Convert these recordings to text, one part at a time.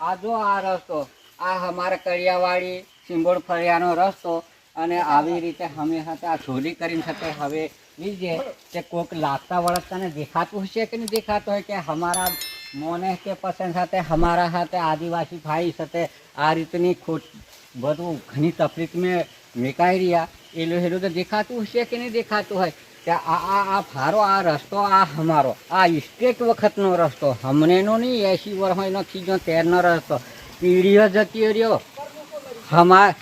આ જો આ રસ્તો, આ અમારા કરિયાવાડી સિંગોડ ફળિયાનો રસ્તો અને આવી રીતે અમે હતા ચોરી કરીને સાથે હવે લીજે કે કોઈક લાગતા વળગતાને દેખાતું હશે કે નહીં દેખાતું હોય કે અમારા મોને કે પસંદ સાથે અમારા સાથે આદિવાસી ભાઈ સાથે આ રીતની ખોટ બધું ઘણી તકલીફ મેં મેકાઈ રહ્યા. એ લોહેલું તો દેખાતું હશે કે નહીં દેખાતું હોય? કે આ આ આ ફારો આ રસ્તો આ અમારો આ ઇસ્ટેટ વખતનો રસ્તો હમનેનો નહીં એસી વર્ષનો ખીજો તેરનો રસ્તો. પીઢીઓ જતી રહ્યો. હમા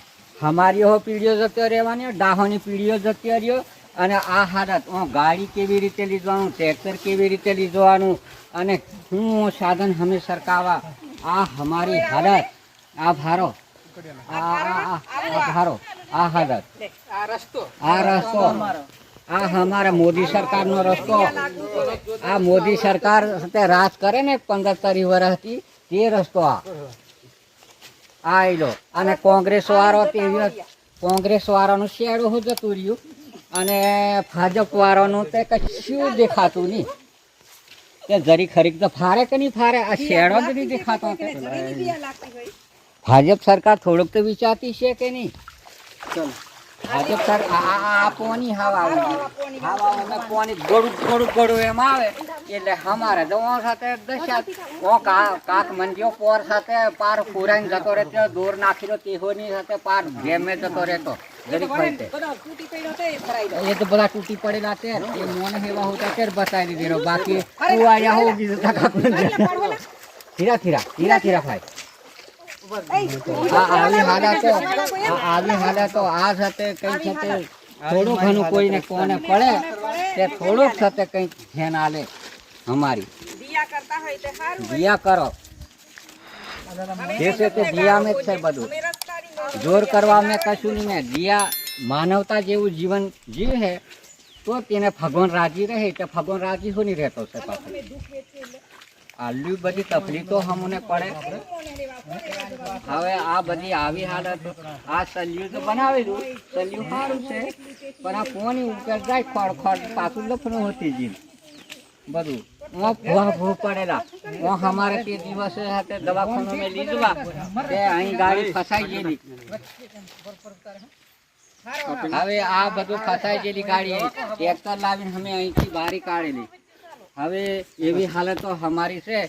હમારી હો પીઢીઓ જતો રહેવાની ડાહોની પીઢીઓ જતી રહ્યો. અને આ હાલત હું ગાડી કેવી રીતે લીધવાનું ટ્રેક્ટર કેવી રીતે લીધવાનું અને હું સાધન અમે સરકાવા આ અમારી હાલત આ ભારો આ આ- આ આ ભારો આ હાલત. આ રસ્તો. આ રસ્તો. આ અમારા મોદી સરકારનો રસ્તો. આ મોદી સરકાર સાથે રાજ કરે ને પંદર તરી વર્ષથી તે રસ્તો આ. આ આયલો. અને કોંગ્રેસ વાળો તેવી કોંગ્રેસ વાળાનું શેડું હું જતું રહ્યું. અને ભાજપ વાળાનું તે કશું દેખાતું નહીં. તે જરી ખરીક તો ફારે કે નહીં ફારે? આ શેડો જ નહીં દેખાતો. ભાજપ સરકાર થોડુંક તો વિચારતી છે કે નહીં? ભાજપ સર આ પોની હવા આવી ગઈ. હવા અમે પોની ગળું ગળું ગળું એમ આવે. એટલે અમારે દવા સાથે દશા ઓ કાક મંદિયો પોર સાથે પાર ફુરાઈને જતો રહેતો દોર નાખી દો તેહોની સાથે પાર ગેમે જતો રહેતો જરીક એ તો બધા તૂટી પડેલા છે. એ મોને હેવા હોતા તે બતાવી દીધેલો. બાકી કુવાયા હો બીજું કાક ધીરા ધીરા ધીરા ધીરા ભાઈ. આવી હાલતો આવી હાલતો આ સાથે કઈ ઘણું કોઈને કોને પડે, તે થોડુંક સાથે કંઈક ધ્યાન આલે અમારી. દિયા કરો. જે છે તે દિયા મેં જ છે બધું. જોર કરવા મેં કશું નહીં, મેં દિયા માનવતા જેવું જીવન જીવે તો તેને ભગવાન રાજી રહે, તો ભગવાન રાજી હોની રહેતો છે પાછો. આટલી બધી તકલીફો અમને પડે. હવે આ બધી આવી હાલત, આ સલ્યુ તો બનાવેલું, સલ્યુ સારું છે, પણ આ ફોન ઉપર જાય ખોડ ખોડ, પાછું લફણું હતી જી બધું. ઓ ભૂવા પડેલા. અમારે તે દિવસે હાથે દવાખાનો મેં લીધવા તે અહીં ગાડી ફસાઈ ગયેલી. હવે આ બધું ફસાઈ ગયેલી ગાડી ટ્રેક્ટર લાવીને અમે અહીંથી બારી કાઢેલી. હવે એવી હાલત અમારી છે.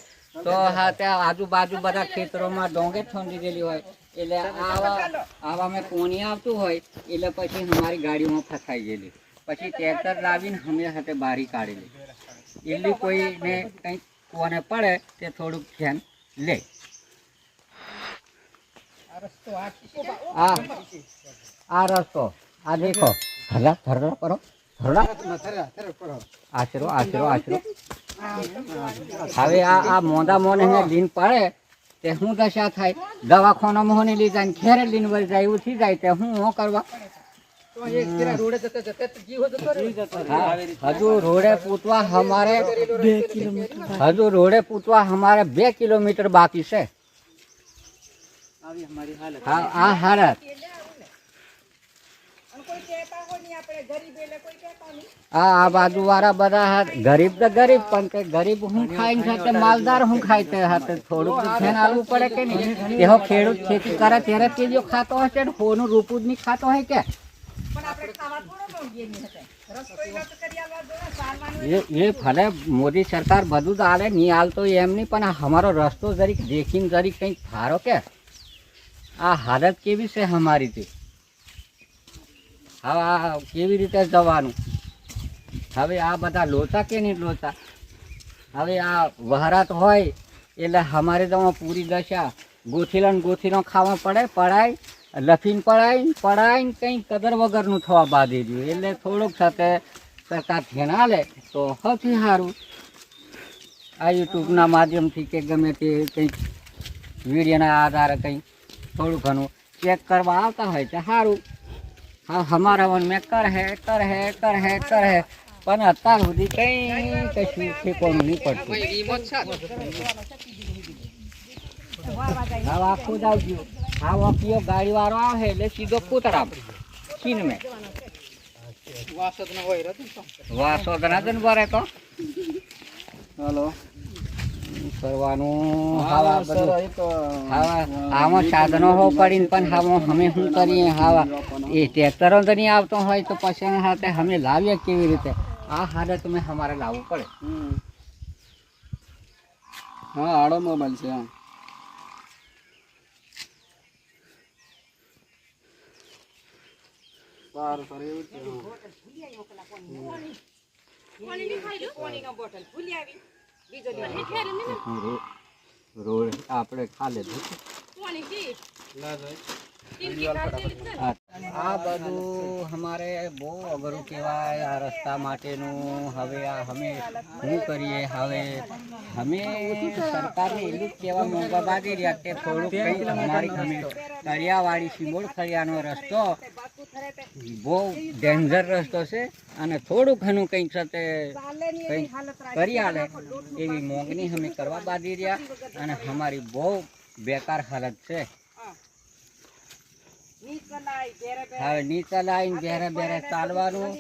તો હા, ત્યાં આજુબાજુ બધા ખેતરોમાં ડોંગે ઠંડી ગયેલી હોય. એટલે આવા આવા મેં કોની આવતું હોય, એટલે પછી અમારી ગાડીમાં ફસાઈ ગયેલી. પછી ટ્રેક્ટર લાવીને અમે સાથે બારી કાઢેલી. એટલે કોઈને કંઈક કોને પડે, તે થોડુંક ધ્યાન લે. આ રસ્તો. આ દેખો. હલા ધરલા કરો. આશરો આશરો આશરો હવે આ આ મોંદા લીન પડે તે શું દશા થાય? દવાખાના મોહને લઈ જાય ઘેરે લીન વળી જાય થઈ જાય તે હું શું કરવા? હજુ રોડે પૂતવા અમારે બે કિલોમીટર હજુ રોડે પૂતવા અમારે બે કિલોમીટર બાકી છે. આ હાલત. આ આ બાજુ વાળા બધા ગરીબ તો ગરીબ, પણ તે ગરીબ હું ખાઈને સાથે માલદાર હું ખાઈ તે હાથે? થોડુંક ખેડૂત ખેતી કરે ત્યારે તે ખાતો હશે ને હોનું રૂપું નહીં ખાતો હોય કે? એ ભલે મોદી સરકાર બધું જ આલે, નહીં આલતો એમ નહીં, પણ અમારો રસ્તો જરીક દેખીને જરીક કંઈક ધારો કે, આ હાલત કેવી છે અમારી તે હવે આ કેવી રીતે જવાનું? હવે આ બધા લોચા કે નહીં લોચા? હવે આ વહરાત હોય એટલે અમારે તો પૂરી દશા. ગોથીલા ને ગોથીલો ખાવા પડે, પડાય લફીને પડાય પડાય કંઈ કદર વગરનું થવા બાંધી દઉં એટલે થોડુંક સાથે સરકાર ધ્યાન આલે તો સૌથી સારું. આ યુટ્યુબના માધ્યમથી કે ગમે તે કંઈક વિડીયોના આધારે કંઈ થોડું ઘણું ચેક કરવા આવતા હોય તો સારું. હા અમારા વન મેં કર હે કર હે કર હે કર હે પણ અત્યાર સુધી કંઈ કશું ઠેકોનું નહીં પડતું હવે આખું જ આવજો આ વકીઓ ગાડી વાળો આવે એટલે સીધો કૂતરા ચીન મેં વાસો ધનાદન ભરે તો હાલો કરવાનું હા, હાવા સર, બધું. એ તો હાવા આમાં સાધનો હો પડીને પણ હાવા અમે શું કરીએ? હાવા એ ટ્રેક્ટરો તો નહીં આવતો હોય તો પછી સાથે હાથે અમે લાવીએ કેવી રીતે? આ હાલત તમે અમારે લાવવું પડે. હા આડો મોબાઈલ છે હા. સારું સર એવું જ બોટલ. ભૂલી રો- રોડ આપણે ખાલે આ બધું અમારે બહુ અઘરું કહેવાય. આ રસ્તા માટેનું હવે આ અમે શું કરીએ? હવે અમે સરકારને એટલું જ કહેવા માંગવા માગી રહ્યા કે થોડુંક કંઈક અમારી અમે તળિયાવાળી સિંગોડ ફળિયાનો રસ્તો બહુ ડેન્જર રસ્તો છે અને થોડું ઘણું કંઈક સાથે કંઈક કરી આલે. એવી મોંઘની અમે કરવા બાંધી રહ્યા અને અમારી બહુ બેકાર હાલત છે. હવે નીચે લાઈન ઘેરે બેરે ચાલવાનું.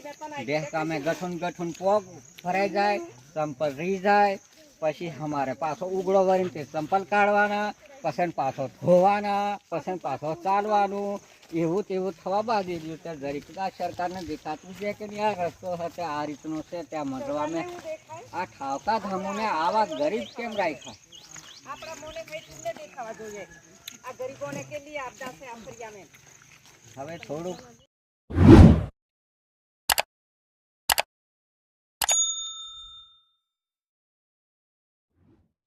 દેહ કામે ગઠુન ગઠુન પોગ ફરાઈ જાય ચંપલ રહી જાય પછી અમારે પાછો ઉગડો વળીને તે ચંપલ કાઢવાના. પછી પાછો ધોવાના પસંદ પાછો ચાલવાનું એવું તેવું થવા બાદ ત્યાં દરેક આ સરકારને દેખાતું છે કે આ રસ્તો છે આ રીતનો છે ત્યાં મજવામાં આ ઠાવકા ધામોને આવા ગરીબ કેમ રાખ્યા? આપણા મોને કઈ તુમને દેખાવા જોઈએ. આ ગરીબોને કેટલી આપદા છે આ હવે થોડુંક